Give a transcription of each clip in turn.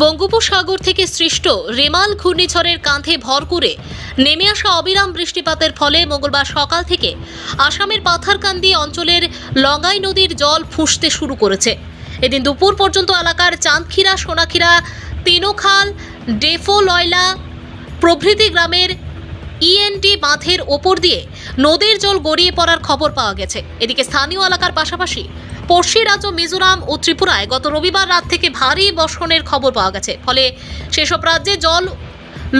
বঙ্গোপসাগর থেকে সৃষ্ট রেমাল ঘূর্ণিঝড়ের কাঁধে ভর করে নেমে আসা অবিরাম বৃষ্টিপাতের ফলে মঙ্গলবার সকাল থেকে আসামের পাথারকান্দি অঞ্চলের লঙ্গাই নদীর জল ফুঁসতে শুরু করেছে। এদিন দুপুর পর্যন্ত এলাকার চাঁদখিরা, সোনাখিরা, তিনোখাল ডেফো লয়লা প্রভৃতি গ্রামের ইএনডি বাঁধের ওপর দিয়ে নদীর জল গড়িয়ে পড়ার খবর পাওয়া গেছে। এদিকে স্থানীয় এলাকার পাশাপাশি পড়শি রাজ্য মিজোরাম ও ত্রিপুরায় গত রবিবার রাত থেকে ভারী বর্ষণের খবর পাওয়া গেছে। ফলে সেসব রাজ্যে জল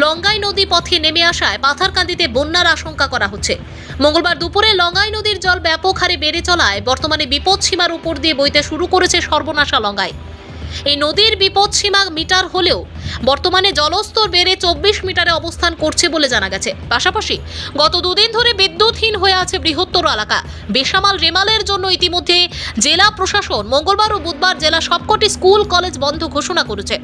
লঙ্গাই নদী পথে নেমে আসায় পাথারকান্দিতে বন্যার আশঙ্কা করা হচ্ছে। মঙ্গলবার দুপুরে লঙ্গাই নদীর জল ব্যাপক হারে বেড়ে চলায় বর্তমানে বিপদ সীমার উপর দিয়ে বইতে শুরু করেছে সর্বনাশা লঙ্গাই। এই নদীর বিপদ সীমা মিটার হলেও বর্তমানে জলস্তর বেড়ে চব্বিশ মিটারে অবস্থান করছে বলে জানা গেছে। পাশাপাশি গত দুদিন ধরে বিদ্যুৎহীন হয়ে আছে বৃহত্তর এলাকা। বেসামাল রেমালের জন্য ইতিমধ্যে জেলা প্রশাসন মঙ্গলবার ও বুধবার জেলা সবকটি স্কুল, কলেজ বন্ধ ঘোষণা করেছে।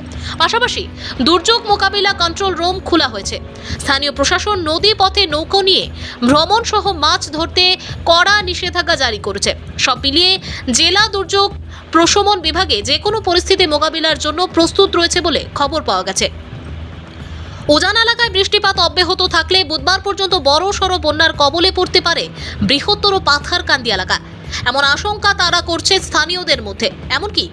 পাশাপাশি দুর্যোগ মোকাবিলা কন্ট্রোল রুম খোলা হয়েছে। স্থানীয় প্রশাসন নদী পথে নৌকো নিয়ে ভ্রমণ সহ মাছ ধরতে কড়া নিষেধাজ্ঞা জারি করেছে। সব মিলিয়ে জেলা দুর্যোগ প্রশমন বিভাগে যে কোনো পরিস্থিতি মোকাবিলার জন্য প্রস্তুত রয়েছে বলে খবর পাওয়া গেছে। উজান এলাকায় বৃষ্টিপাত অব্যাহত থাকলে বুধবার পর্যন্ত বড় সড় বন্যার কবলে পড়তে পারে বৃহত্তর পাথারকান্দি এলাকা। এমন আশঙ্কা তারা করছে স্থানীয়দের মধ্যে। এমনকি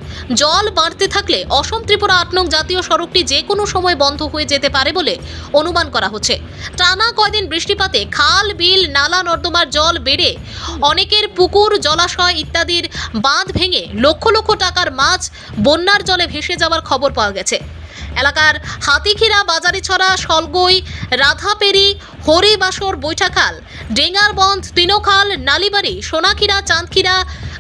জল বাড়তে থাকলে অসম ত্রিপুরা আট নং জাতীয় সড়কটি যে কোনো সময় বন্ধ হয়ে যেতে পারে বলে অনুমান করা হচ্ছে। টানা কয়দিন বৃষ্টিপাতে খাল, বিল, নালা, নর্দমার জল বেড়ে অনেকের পুকুর, জলাশয় ইত্যাদির বাঁধ ভেঙে লক্ষ লক্ষ টাকার মাছ বন্যার জলে ভেসে যাওয়ার খবর পাওয়া গেছে। এলাকার হাতিখিরা বাজারিছড়া সলগই রাধাপেরি, হরিবাসর বৈঠাখাল ডেঙ্গারবন্ধ তিনোখাল, নালিবাড়ি, সোনাখিরা, চাঁদখিরা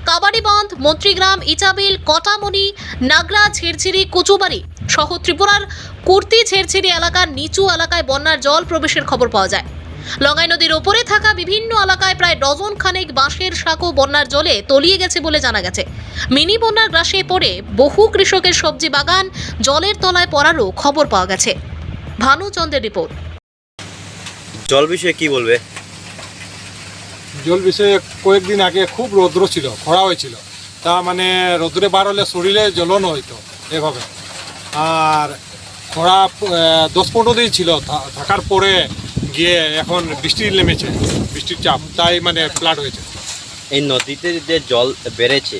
কাবাডিবন্ধ মন্ত্রীগ্রাম, ইচাবিল, কটামণি, নাগরা, ঝিরঝিরি, কুচুবাড়ি সহ ত্রিপুরার কুর্তি ঝেরঝিরি এলাকার নিচু এলাকায় বন্যার জল প্রবেশের খবর পাওয়া যায়। লঙ্গাই নদীর ওপরে থাকা বিভিন্ন এলাকায় প্রায় ডজন খানেক বাঁশের সাঁকো বন্যার জলে তলিয়ে গেছে বলে জানা গেছে। মিনি বন্যার গ্রাসে পড়ে বহু কৃষকের সবজি বাগান জলের তলায় পড়ারও খবর পাওয়া গেছে। ভানুচন্দ্রের রিপোর্ট। জল বিষয়ে কি বলবে? জল বিষয়ে কয়েকদিন আগে খুব রৌদ্র ছিল খরা হয়েছিল। তা মানে রৌদ্রে বার হলে শরীরে জ্বলন হইতো এভাবে। আর খরা দশ পনেরো দিন ছিল থাকার পরে গিয়ে এখন বৃষ্টি নেমেছে বৃষ্টির চাপ তাই মানে ফ্লাড হয়েছে। এই নদীতে যে জল বেড়েছে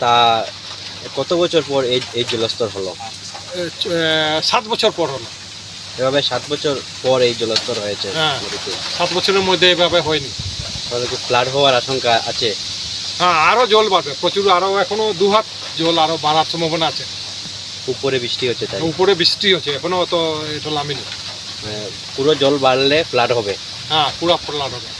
তা কত বছর পর এই এই জলস্তর হলো? সাত বছর পর হলো। এভাবে সাত বছর পর এই জলস্তর হয়েছে হ্যাঁ। সাত বছরের মধ্যে এভাবে হয়নি। তাহলে কি ফ্লাড হওয়ার আশঙ্কা আছে? হ্যাঁ আরও জল বাড়বে প্রচুর আরও এখনও দু হাত জল আরও বাড়ার সম্ভাবনা আছে। উপরে বৃষ্টি হচ্ছে তাই? উপরে বৃষ্টি হচ্ছে এখনও অত এটা নামেনি। মানে পুরো জল বাড়লে ফ্লাড হবে। হ্যাঁ পুরো ফ্লাড হবে।